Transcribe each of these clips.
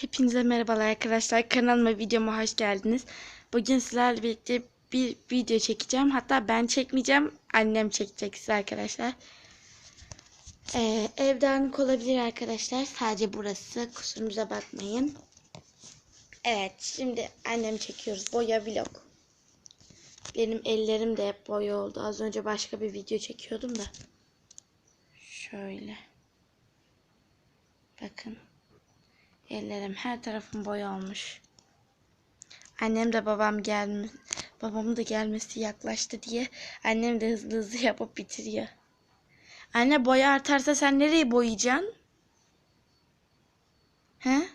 Hepinize merhabalar arkadaşlar. Kanalıma videoma hoş geldiniz. Bugün sizlerle birlikte bir video çekeceğim. Hatta ben çekmeyeceğim. Annem çekecek size arkadaşlar. Ee, ev dağınık olabilir arkadaşlar. Sadece burası. Kusurumuza bakmayın. Evet şimdi annem çekiyoruz. Boya vlog. Benim ellerim de hep boya oldu. Az önce başka bir video çekiyordum da. Şöyle. Bakın. Ellerim her tarafım boya olmuş. Annem de babam gelme, babamın da gelmesi yaklaştı diye annem de hızlı hızlı yapıp bitiriyor. Anne boya artarsa sen nereyi boyayacaksın? He?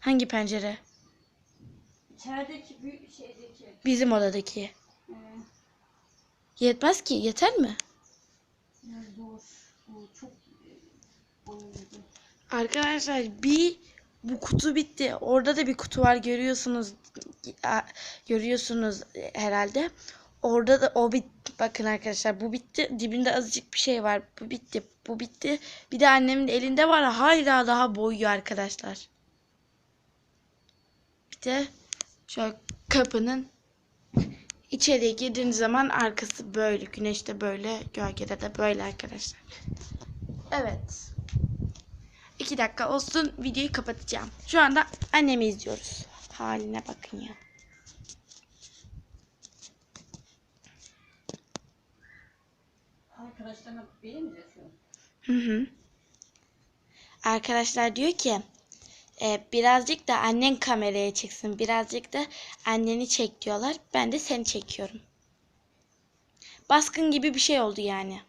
Hangi pencere? İçerideki büyük şeydeki. Bizim odadaki. Ee, Yetmez ki. Yeter mi? ya zor. O çok e. Arkadaşlar bir bu kutu bitti. Orada da bir kutu var görüyorsunuz. Görüyorsunuz herhalde. Orada da o bit bakın arkadaşlar bu bitti. Dibinde azıcık bir şey var. Bu bitti. Bu bitti. Bir de annemin elinde var. Hala daha boyuyor arkadaşlar. Bir de şu kapının içeriye girdiğiniz zaman arkası böyle. Güneşte böyle. Gölgede de böyle arkadaşlar. Evet. İki dakika olsun videoyu kapatacağım. Şu anda annemi izliyoruz. Haline bakın ya. Arkadaşlarına mi? Hı hı. Arkadaşlar diyor ki e, birazcık da annen kameraya çıksın. Birazcık da anneni çek diyorlar. Ben de seni çekiyorum. Baskın gibi bir şey oldu yani.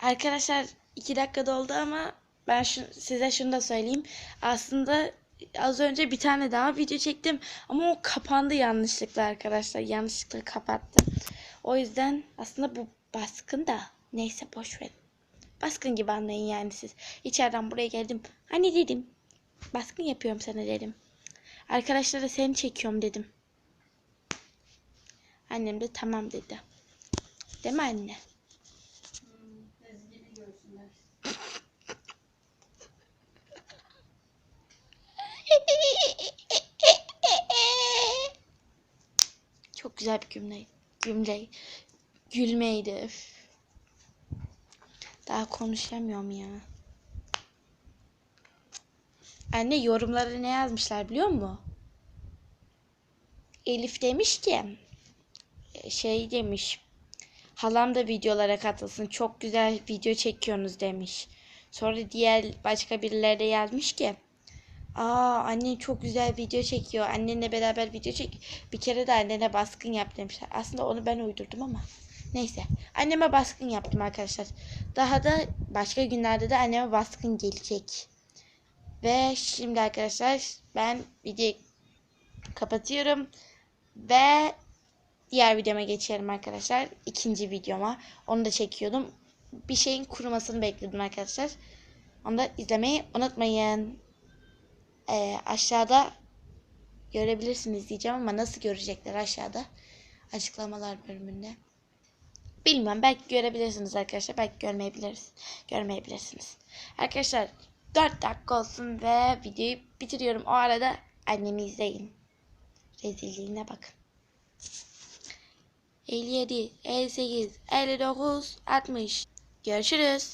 Arkadaşlar iki dakika doldu ama ben şu, size şunu da söyleyeyim. Aslında az önce bir tane daha video çektim ama o kapandı yanlışlıkla arkadaşlar. Yanlışlıkla kapattım. O yüzden aslında bu baskın da neyse boş verin. Baskın gibi anlayın yani siz. İçeriden buraya geldim. Hani dedim. Baskın yapıyorum sana dedim. Arkadaşlara seni çekiyorum dedim. Annem de tamam dedi. Değil mi anne? Çok güzel bir cümle. Cümle. Gülmeydi. Üf. Daha konuşamıyorum ya. Anne yorumlara ne yazmışlar biliyor musun? Elif demiş ki e, şey demiş. Halam da videolara katılsın. Çok güzel video çekiyorsunuz demiş. Sonra diğer başka birileri de yazmış ki Aa annen çok güzel video çekiyor. Annenle beraber video çek. Bir kere de annene baskın yap demişler. Aslında onu ben uydurdum ama. Neyse. Anneme baskın yaptım arkadaşlar. Daha da başka günlerde de anneme baskın gelecek. Ve şimdi arkadaşlar ben videoyu kapatıyorum. Ve diğer videoma geçelim arkadaşlar. İkinci videoma. Onu da çekiyordum. Bir şeyin kurumasını bekledim arkadaşlar. Onu da izlemeyi unutmayın. Ee, aşağıda görebilirsiniz diyeceğim ama nasıl görecekler aşağıda açıklamalar bölümünde. Bilmem belki görebilirsiniz arkadaşlar belki görmeyebiliriz görmeyebilirsiniz. Arkadaşlar 4 dakika olsun ve videoyu bitiriyorum. O arada annemi izleyin. Rezilliğine bakın. 57, 58, 59, 60. Görüşürüz.